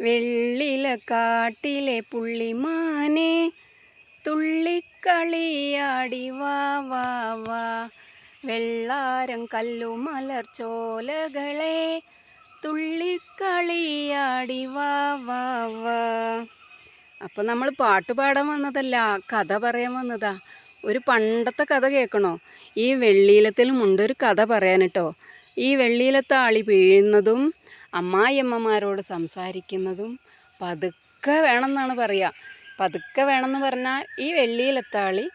വെള്ളില കാട്ടിലെ പുള്ളിമാനെ തുള്ളിക്കളിയാടി വാ വാ വാ. വെള്ളാരം കല്ലുമലർ ചോലകളെ തുള്ളിക്കളിയാടി വാ വാ വാ. അപ്പോൾ നമ്മൾ പാട്ട് പാടാൻ വന്നതല്ല കഥ പറയാൻ വന്നതാ. ഒരു പണ്ടത്തെ കഥ കേൾക്കണോ? ഈ വെള്ളിയിലത്തിൽ മുണ്ടൊരു കഥ പറയാൻ കേട്ടോ ഈ വെള്ളിയിലത്താളി വീഴുന്നതും അമ്മായിയമ്മമാരോട് സംസാരിക്കുന്നതും പതുക്കെ വേണമെന്നാണ് പറയുക. പതുക്കെ വേണമെന്ന് പറഞ്ഞാൽ ഈ വെള്ളിയിലെത്താളി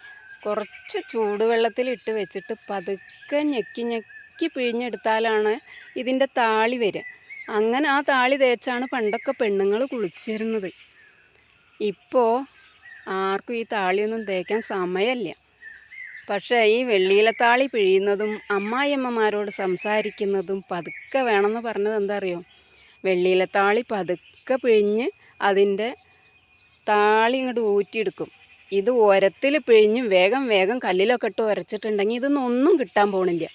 കുറച്ച് ചൂടുവെള്ളത്തിൽ ഇട്ട് വെച്ചിട്ട് പതുക്കെ ഞെക്കി ഞെക്കി പിഴിഞ്ഞെടുത്താലാണ് ഇതിന്റെ താളി വരിക. അങ്ങനെ ആ താളി തേച്ചാണ് പണ്ടൊക്കെ പെണ്ണുങ്ങൾ കുളിച്ചിരുന്നത്. ഇപ്പോൾ ആർക്കും ഈ താളിയൊന്നും തേക്കാൻ സമയമില്ല. പക്ഷേ ഈ വെള്ളിയിലത്താളി പിഴിയുന്നതും അമ്മായിയമ്മമാരോട് സംസാരിക്കുന്നതും പതുക്കെ വേണമെന്ന് പറഞ്ഞത് എന്താ അറിയോ വെള്ളിയിലത്താളി പതുക്കെ പിഴിഞ്ഞ് അതിന്റെ താളി ഇങ്ങോട്ട് ഊറ്റിയെടുക്കും. ഇത് ഉരത്തിൽ പിഴിഞ്ഞും വേഗം വേഗം കല്ലിലൊക്കെ ഇട്ട് ഉരച്ചിട്ടുണ്ടെങ്കിൽ ഇതൊന്നും കിട്ടാൻ പോണില്ല.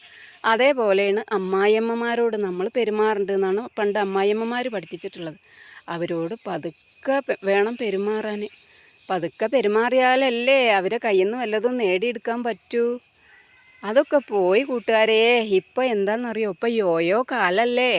അതേപോലെയാണ് അമ്മായിയമ്മമാരോട് നമ്മൾ പെരുമാറേണ്ടത് എന്നാണ് പണ്ട് അമ്മായിയമ്മമാർ പഠിപ്പിച്ചിട്ടുള്ളത്. അവരോട് പതുക്കെ വേണം പെരുമാറാൻ. പതുക്കെ പെരുമാറിയാലല്ലേ അവരെ കയ്യിൽ നിന്ന് വല്ലതും നേടിയെടുക്കാൻ പറ്റൂ? അതൊക്കെ പോയി കൂട്ടുകാരെ ഇപ്പം എന്താണെന്നറിയോ ഇപ്പം യോയോ കാലല്ലേ?